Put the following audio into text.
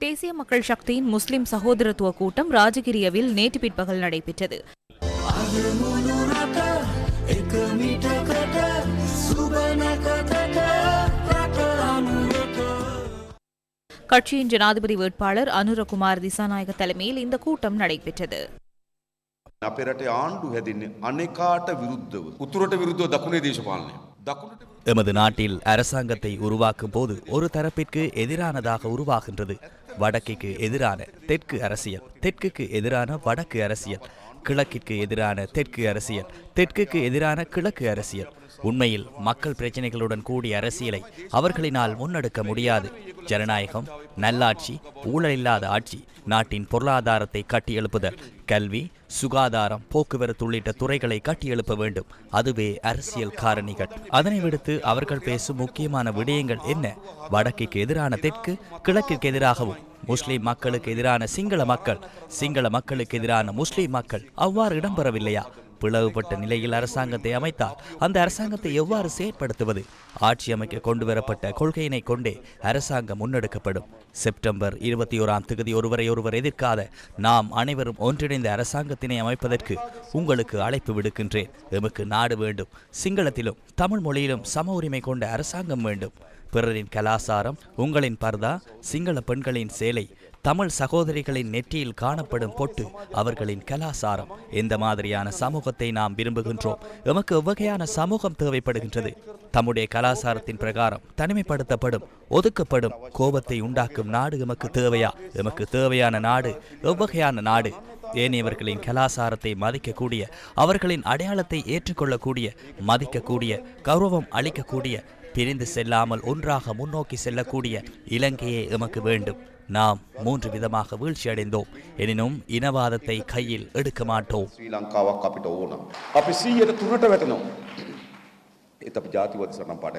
தேசிய மக்கள் சக்தியின் முஸ்லிம் சகோதரத்துவ கூட்டம் ராஜகிரியவில் நேற்று பிற்பகல் நடைபெற்றது கட்சியின் ஜனாதிபதி வேட்பாளர் அனுரகுமார் திசாநாயக தலைமையில் இந்த கூட்டம் நடைபெற்றது අපේ රටේ ආණ්ඩු හැදින්නේ අනෙකාට විරුද්ධව. උතුරට විරුද්ධව දකුණේ දේශපාලනය. දකුණට எமது நாட்டில் அரசாங்கத்தை உருவாக்கும் போது ஒரு தரப்பிற்கு எதிரானதாக உருவாகின்றது வடக்கிற்கு எதிரான தெற்கு அரசியல் தெற்குக்கு எதிரான வடக்கு அரசியல் கிழக்கிற்கு எதிரான தெற்கு அரசியல் தெற்குக்கு எதிரான கிழக்கு அரசியல். உண்மையில் மக்கள் பிரச்சனைகளுடன் கூடிய அரசியலை அவர்களினால் முன்னெடுக்க முடியாது. ஜனநாயகம் நல்லாட்சி ஊழல் இல்லாத ஆட்சி நாட்டின் பொருளாதாரத்தை கட்டியெழுப்புதல் கல்வி சுகாதாரம் போக்குவரத்து உள்ளிட்ட துறைகளை கட்டியெழுப்ப வேண்டும். அதுவே அரசியல் காரணிகள். அதனை விடுத்து அவர்கள் பேசும் முக்கியமான விடயங்கள் என்ன? வடக்கிற்கு எதிரான தெற்கு கிழக்கிற்கு எதிராகவும் முஸ்லிம் மக்களுக்கு எதிரான சிங்கள மக்கள். சிங்கள மக்களுக்கு எதிரான முஸ்லிம் மக்கள் அவ்வாறு இடம்பெறவில்லையா? பிளவுபட்ட நிலையில் அரசாங்கத்தை அமைத்தால் அந்த அரசாங்கத்தை எவ்வாறு செயற்படுத்துவது? ஆட்சி அமைக்க கொண்டு வரப்பட்ட கொள்கையினை கொண்டே அரசாங்கம் முன்னெடுக்கப்படும். செப்டம்பர் இருபத்தி ஓராம் தேதி ஒருவரை ஒருவர் எதிர்க்காத நாம் அனைவரும் ஒன்றிணைந்த அரசாங்கத்தினை அமைப்பதற்கு உங்களுக்கு அழைப்பு விடுக்கின்றேன். எமக்கு நாடு வேண்டும். சிங்களத்திலும் தமிழ் மொழியிலும் சம உரிமை கொண்ட அரசாங்கம் வேண்டும். பிறரின் கலாசாரம் உங்களின் பர்தா சிங்கள பெண்களின் சேலை தமிழ் சகோதரிகளின் நெற்றியில் காணப்படும் பொட்டு அவர்களின் கலாசாரம். இந்த மாதிரியான சமூகத்தை நாம் விரும்புகின்றோம். எமக்கு எவ்வகையான சமூகம் தேவைப்படுகின்றது? தம்முடைய கலாசாரத்தின் பிரகாரம் தனிமைப்படுத்தப்படும் ஒதுக்கப்படும் கோபத்தை உண்டாக்கும் நாடு எமக்கு தேவையா? எமக்கு தேவையான நாடு எவ்வகையான நாடு? ஏனையவர்களின் கலாசாரத்தை மதிக்கக்கூடிய அவர்களின் அடையாளத்தை ஏற்றுக்கொள்ளக்கூடிய மதிக்கக்கூடிய கௌரவம் அளிக்கக்கூடிய பிரிந்து செல்லாமல் ஒன்றாக முன்னோக்கி செல்லக்கூடிய இலங்கையே எமக்கு வேண்டும். நாம் மூன்று விதமாக வீழ்ச்சி அடைந்தோம் எனினும் இனவாதத்தை கையில் எடுக்க மாட்டோம். ஸ்ரீலங்காவாக காப்பிட்டோம் அப்படி சீயத்தை துணட்ட வெட்டணும் இத்தப்பு ஜாதிவாதி சட்டம் பாட